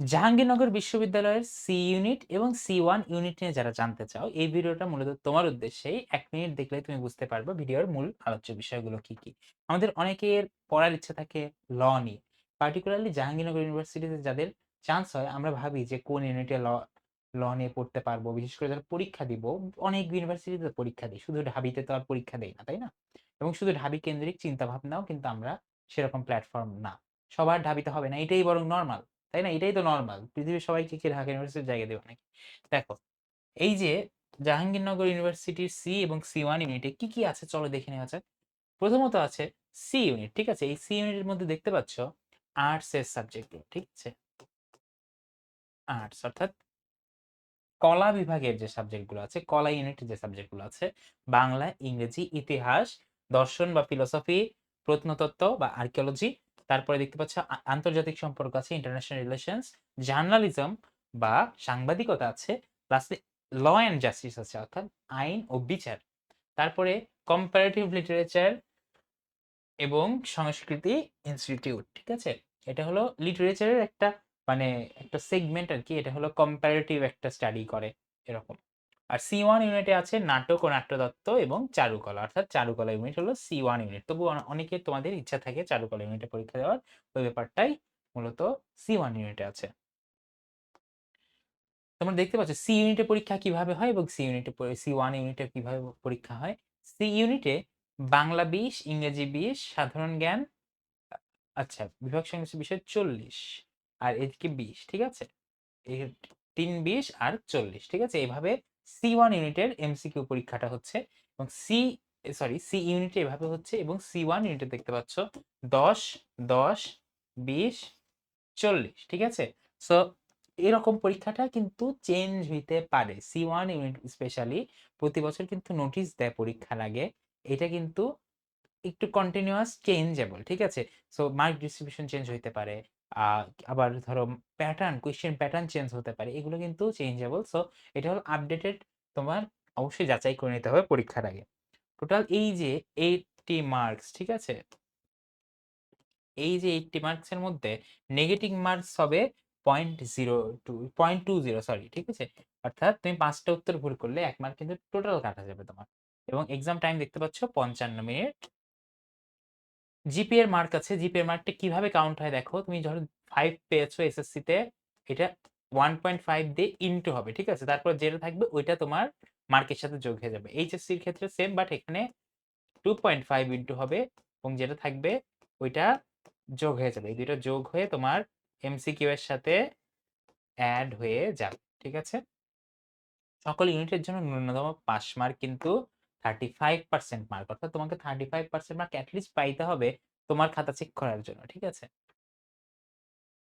জাহাঙ্গীরনগর বিশ্ববিদ্যালয়ের C unit এবং C one unit নিয়ে যারা জানতে চাও, এই ভিডিওটা মূলত তোমার উদ্দেশ্যেই। এক মিনিট দেখলে তুমি বুঝতে পারবে ভিডিওর মূল আলোচ্য বিষয়গুলো কি কি। আমাদের অনেকের পড়ার ইচ্ছা থাকে ল নিয়ে। পার্টিকুলারলি জাহাঙ্গীরনগর ইউনিভার্সিটিতে যাদের চান্স হয়, আমরা ভাবি যে কোন ইউনিটে ল ল নিয়ে পড়তে পারব। বিশেষ করে যারা পরীক্ষা দিব, অনেক ইউনিভার্সিটিতে পরীক্ষা দিই শুধু ঢাবিতে তো আর পরীক্ষা দেয় না, তাই না? এবং শুধু ঢাবি কেন্দ্রিক চিন্তা ভাবনাও কিন্তু আমরা সেরকম প্ল্যাটফর্ম না। সবার ঢাবিতে হবে না, এটাই বরং নর্মাল তাই না? এটাই তো নরমাল। পৃথিবীর সবাইকে কি ঢাকা ইউনিভার্সিটির জায়গা দেবে নাকি? দেখো, এই যে জাহাঙ্গীরনগর ইউনিভার্সিটির সি এবং সি ওয়ান ইউনিটে কি, কি আছে চলো দেখে নেওয়া যাক। প্রথমত আছে সি ইউনিট, ঠিক আছে? এই সি ইউনিটের মধ্যে দেখতে পাচ্ছ আর্টস এর সাবজেক্টগুলো, ঠিক আছে? আর্টস অর্থাৎ কলা বিভাগের যে সাবজেক্টগুলো আছে, কলা ইউনিটের যে সাবজেক্টগুলো আছে, বাংলা, ইংরেজি, ইতিহাস, দর্শন বা ফিলোসফি, প্রত্নতত্ত্ব বা আর্কিওলজি, তারপরে দেখতে পাচ্ছ আন্তর্জাতিক সম্পর্ক আছে, ইন্টারন্যাশনাল রিলেশনস, জার্নালিজম বা সাংবাদিকতা আছে, লাস্টে ল অ্যান্ড জাস্টিস আছে অর্থাৎ আইন ও বিচার। তারপরে কম্পারেটিভ লিটারেচার এবং সংস্কৃতি ইনস্টিটিউট, ঠিক আছে? এটা হলো লিটারেচারের একটা মানে একটা সেগমেন্ট আর কি এটা হলো কম্পারেটিভ একটা স্টাডি করে এরকম। আর সি ওয়ান ইউনিটে আছে নাটক ও নাট্যতত্ত্ব এবং চারুকলা। অর্থাৎ চারুকলা ইউনিট হলো সি ওয়ান ইউনিট। তবু অ অনেকের তোমাদের ইচ্ছা থাকে চারুকলা ইউনিটে পরীক্ষা দেওয়ার। ওই ব্যাপারটাই মূলত সি ওয়ান ইউনিটে আছে। তোমরা দেখতে পাচ্ছ সি ইউনিটে পরীক্ষা কীভাবে হয় এবং সি ইউনিটে সি ওয়ান ইউনিটে কীভাবে পরীক্ষা হয়। সি ইউনিটে বাংলা ২০, ইংরেজি ২০, সাধারণ জ্ঞান আচ্ছা বিভাগ সংশ্লিষ্ট বিষয় ৪০ আর এদিকে ২০ ঠিক আছে? ৩, ২০ আর ৪০ ঠিক আছে? এভাবে সি ওয়ান ইউনিটের এমসিকিউ পরীক্ষাটা হচ্ছে এবং সি সরি সি ইউনিটে এভাবে হচ্ছে এবং সি ওয়ান ইউনিটে দেখতে পাচ্ছ দশ দশ বিশ চল্লিশ ঠিক আছে? সো এরকম পরীক্ষাটা কিন্তু চেঞ্জ হইতে পারে। সি ওয়ান ইউনিট স্পেশালি প্রতি বছর কিন্তু নোটিশ দেয় পরীক্ষার আগে। এটা কিন্তু একটু কন্টিনিউয়াস চেঞ্জেবল, ঠিক আছে? সো মার্ক ডিস্ট্রিবিউশন চেঞ্জ হইতে পারে। আবার ধরো প্যাটার্ন, কোয়েশ্চেন প্যাটার্ন চেঞ্জ হতে পারে। এগুলো কিন্তু চেঞ্জেবল। সো এটা হলো আপডেটেড তোমার অবশ্যই যাচাই করে নিতে হবে পরীক্ষার আগে। টোটাল এই যে 80 মার্কস, ঠিক আছে? এই যে 80 মার্কস এর মধ্যে নেগেটিভ মার্কস হবে 0.02 0.20 সরি, ঠিক আছে? অর্থাৎ তুমি পাঁচটা উত্তর ভুল করলে এক মার্ক কিন্তু টোটাল কাটা যাবে তোমার। এবং এক্সাম টাইম দেখতে পাচ্ছ ৫৫ মিনিট। জিপিএ এর মার্ক আছে। জিপিএ এর মার্কটা কীভাবে কাউন্ট হয় দেখো। তুমি যখন ফাইভ পেয়েছ এসএসসিতে এটা 1.5 দিয়ে ইনটু হবে, ঠিক আছে? তারপর যেটা থাকবে ওইটা তোমার মার্কের সাথে যোগ হয়ে যাবে। এইচএসসির ক্ষেত্রে সেম বাট এখানে 2.5 ইনটু হবে এবং যেটা থাকবে ওইটা যোগ হয়ে যাবে। এই দুইটা যোগ হয়ে তোমার এমসিকিউ এর সাথে অ্যাড হয়ে যাবে, ঠিক আছে? সকল ইউনিটের জন্য ন্যূনতম পাস মার্ক কিন্তু 35% মার্ক। অর্থাৎ তোমাকে 35% মার্ক এট লিস্ট পাইতে হবে তোমার খাতা চেক করার জন্য, ঠিক আছে?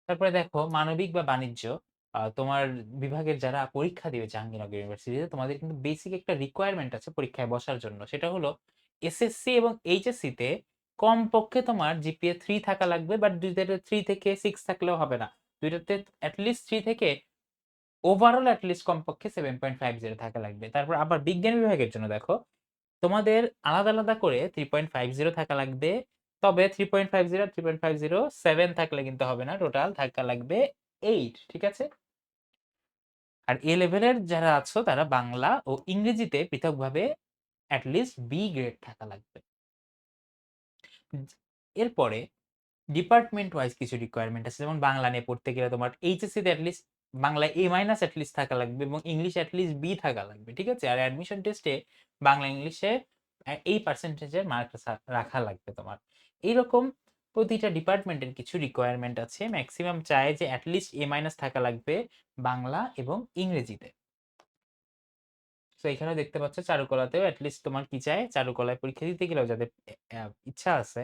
তারপরে দেখো মানবিক বা বাণিজ্য তোমার বিভাগের যারা পরীক্ষা দিবে জাহাঙ্গীরনগর ইউনিভার্সিটিতে তোমাদের কিন্তু বেসিক একটা রিকোয়ারমেন্ট আছে পরীক্ষায় বসার জন্য। সেটা হলো এসএসসি এবং এইচএসসিতে কমপক্ষে তোমার জিপিএ ৩ থাকা লাগবে বাট ২ টাতে ৩ থেকে 6 থাকলেও হবে না। ২ টাতে এট লিস্ট 3 থেকে ওভারঅল এট লিস্ট কমপক্ষে 7.50 থাকা লাগবে। তারপর আবার বিজ্ঞান বিভাগের জন্য দেখো, তোমাদের আলাদা, আলাদা করে 3.50 থাকা লাগবে। তবে 3.50 আর 3.50 7 থাকলে কিন্তু হবে না। টোটাল থাকা লাগবে 8 ঠিক আছে? আর এ লেভেলের যারা আছো তারা বাংলা ও ইংরেজিতে পৃথকভাবে এট লিস্ট বি গ্রেড থাকা লাগবে। এরপরে ডিপার্টমেন্ট ওয়াইজ কিছু রিকোয়ারমেন্ট আছে। যেমন বাংলা নিয়ে পড়তে গেলে তোমার এইচএসসিতে এট লিস্ট বাংলায় এ মাইনাস অ্যাটলিস্ট থাকা লাগবে এবং ইংলিশ এট লিস্ট বি থাকা লাগবে। ঠিক আছে? আর অ্যাডমিশন টেস্টে বাংলা, ইংলিশে এই পার্সেন্টেজের মার্ক রাখা লাগবে তোমার। এইরকম প্রতিটা ডিপার্টমেন্টের কিছু রিকোয়ারমেন্ট আছে। ম্যাক্সিমাম চায় যে এট লিস্ট এ মাইনাস থাকা লাগবে বাংলা এবং ইংরেজিতে। সো এখানেও দেখতে পাচ্ছ চারুকলাতেও এট লিস্ট তোমার কি চায়? চারুকলায় পরীক্ষা দিতে গেলেও যাদের ইচ্ছা আছে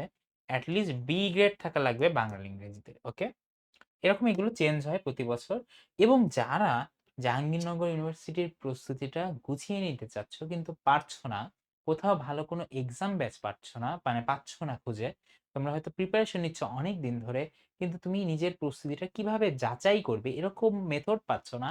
এট লিস্ট বি গ্রেড থাকা লাগবে বাংলা, ইংরেজিতে। ওকে? এরকম এগুলো চেঞ্জ হয় প্রতি বছর এবং যারা জাহাঙ্গীরনগর ইউনিভার্সিটির প্রস্তুতিটা গুছিয়ে নিতে চাচ্ছ কিন্তু পারছ না, কোথাও ভালো কোনো এক্সাম ব্যাচ পাচ্ছ না, মানে পাচ্ছ না খুঁজে। তোমরা হয়তো প্রিপারেশন নিচ্ছ অনেক দিন ধরে কিন্তু তুমি নিজের প্রস্তুতিটা কীভাবে যাচাই করবে এরকম মেথড পাচ্ছ না।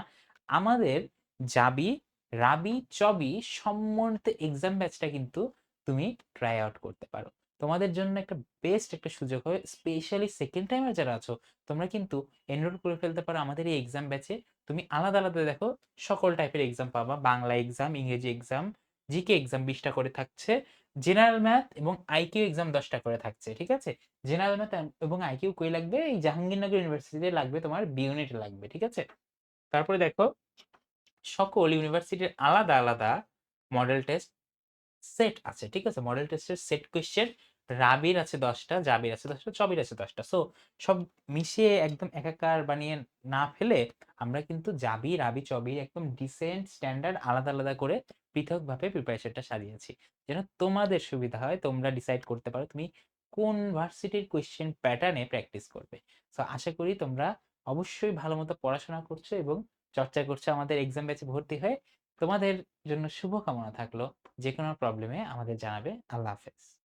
আমাদের জাবি, রাবি, চবি সম্মানিত এক্সাম ব্যাচটা কিন্তু তুমি ট্রাই আউট করতে পারো। তোমাদের জন্য একটা বেস্ট একটা সুযোগ হবে স্পেশালি সেকেন্ড টাইমার যারা আছো, তোমরা কিন্তু এনরোল করে ফেলতে পারো আমাদের এই এক্সাম ব্যাচে তুমি আলাদা আলাদা দেখো, সকল টাইপের এক্সাম পাবা, বাংলা এক্সাম ইংরেজি এক্সাম জিকে এক্সাম বিশটা করে থাকছে জেনারেল ম্যাথ এবং আইকিউ এক্সাম দশটা করে থাকছে, ঠিক আছে? জেনারেল ম্যাথ এবং আইকিউ কই লাগবে? এই জাহাঙ্গীরনগর ইউনিভার্সিটিতে লাগবে তোমার বি ইউনিটে লাগবে, ঠিক আছে? তারপরে দেখো, সকল ইউনিভার্সিটির আলাদা আলাদা মডেল টেস্ট সেট আছে, ঠিক আছে? মডেল টেস্টের সেট কোয়েশ্চেন রাবির আছে দশটা, জাবির আছে দশটা, চবির আছে দশটা। সো সব মিশিয়ে একদম একাকার বানিয়ে না ফেলে আমরা কিন্তু জাবি, রাবি, চবির একদম ডিসেন্ট স্ট্যান্ডার্ড আলাদা আলাদা করে পৃথকভাবে প্রিপারেশনটা সাজিয়েছি। যেন তোমাদের সুবিধা হয়, তোমরা ডিসাইড করতে পারো তুমি কোন ভার্সিটির কোয়েশ্চেন প্যাটার্নে প্র্যাকটিস করবে। সো আশা করি তোমরা অবশ্যই ভালো মতো পড়াশোনা করছ এবং চর্চা করছ আমাদের এক্সাম ব্যাচে ভর্তি হয়ে। তোমাদের জন্য শুভকামনা থাকল। যে কোনো প্রবলেমে আমাদের জানাবে। আল্লাহ হাফেজ।